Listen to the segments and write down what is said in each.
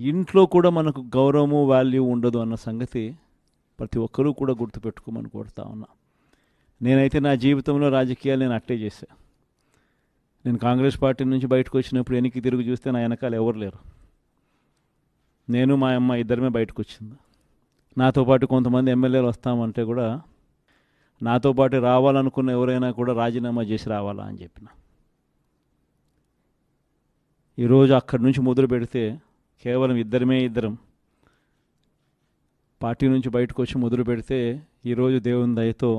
ఇంట్లో కూడా మనకు గౌరవము వాల్యూ ఉండదు అన్న సంగతి ప్రతి ఒక్కరూ కూడా గుర్తుపెట్టుకోమని కోరుతా ఉన్నా. నేనైతే నా జీవితంలో రాజకీయాలు నేను అట్టే చేశా. నేను కాంగ్రెస్ పార్టీ నుంచి బయటకు వచ్చినప్పుడు వెనక్కి తిరిగి చూస్తే నా వెనకాల ఎవరు లేరు. నేను మా అమ్మ ఇద్దరమే బయటకు వచ్చింది. నాతో పాటు కొంతమంది ఎమ్మెల్యేలు వస్తామంటే కూడా నాతో పాటు రావాలనుకున్న ఎవరైనా కూడా రాజీనామా చేసి రావాలా అని చెప్పిన. ఈరోజు అక్కడి నుంచి మొదలు పెడితే కేవలం ఇద్దరమే ఇద్దరం. పార్టీ నుంచి బయటకు వచ్చి మొదలు పెడితే ఈరోజు దేవుని దయతో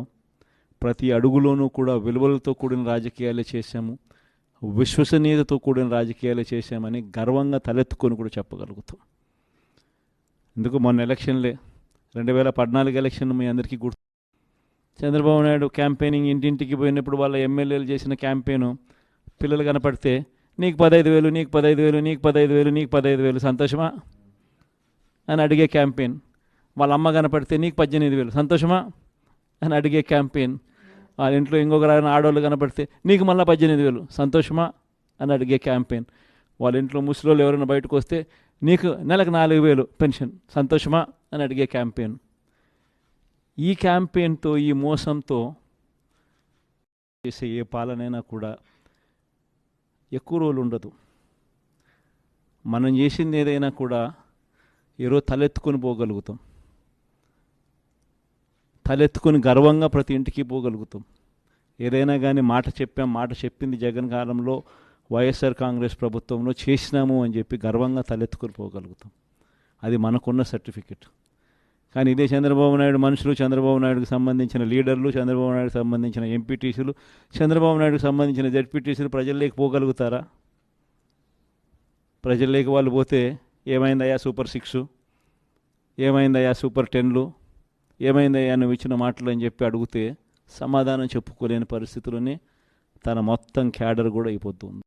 ప్రతి అడుగులోనూ కూడా విలువలతో కూడిన రాజకీయాలే చేశాము విశ్వసనీయతతో కూడిన రాజకీయాలే చేశామని గర్వంగా తలెత్తుకొని కూడా చెప్పగలుగుతాం. ఎందుకు మొన్న ఎలక్షన్లే రెండు వేల పద్నాలుగు ఎలక్షన్ మీ అందరికీ గుర్తు చంద్రబాబు నాయుడు క్యాంపెయినింగ్ ఇంటింటికి పోయినప్పుడు వాళ్ళ ఎమ్మెల్యేలు చేసిన క్యాంపెయిన్ పిల్లలు కనపడితే నీకు పదహైదు వేలు నీకు పదహైదు వేలు నీకు పదహైదు వేలు నీకు పదహైదు వేలు సంతోషమా? అని అడిగే క్యాంపెయిన్. వాళ్ళ అమ్మ కనపడితే నీకు పద్దెనిమిది వేలు సంతోషమా? అని అడిగే క్యాంపెయిన్. వాళ్ళ ఇంట్లో ఇంకొకరు ఆడవాళ్ళు కనపడితే నీకు మళ్ళీ పద్దెనిమిది వేలు సంతోషమా? అని అడిగే క్యాంపెయిన్. వాళ్ళ ఇంట్లో ముసలోళ్ళు ఎవరైనా బయటకు వస్తే నీకు నెలకు నాలుగు వేలు పెన్షన్ సంతోషమా? అని అడిగే క్యాంపెయిన్. ఈ క్యాంపెయిన్తో ఈ మోసంతో చేసే ఏ పాలనైనా కూడా ఎక్కువ రోజులు ఉండదు. మనం చేసింది ఏదైనా కూడా ఈరోజు తలెత్తుకొని పోగలుగుతాం. తలెత్తుకొని గర్వంగా ప్రతి ఇంటికి పోగలుగుతాం. ఏదైనా కానీ మాట చెప్పాం మాట చెప్పింది జగన్ కాలంలో వైఎస్ఆర్ కాంగ్రెస్ ప్రభుత్వంలో చేసినాము అని చెప్పి గర్వంగా తలెత్తుకొని పోగలుగుతాం. అది మనకున్న సర్టిఫికెట్. కానీ ఇదే చంద్రబాబు నాయుడు మనుషులు చంద్రబాబు నాయుడుకు సంబంధించిన లీడర్లు చంద్రబాబు నాయుడుకు సంబంధించిన ఎంపీటీసీలు చంద్రబాబు నాయుడుకు సంబంధించిన జడ్పీటీసీలు ప్రజల్లోకి పోగలుగుతారా? ప్రజల్లోకి వాళ్ళు పోతే ఏమైందయ్యా సూపర్ సిక్స్? ఏమైందయ్యా సూపర్ టెన్లు? ఏమైందయ్యా నువ్వు ఇచ్చిన మాటలు అని చెప్పి అడిగితే సమాధానం చెప్పుకోలేని పరిస్థితులని తన మొత్తం క్యాడర్ కూడా అయిపోతుంది.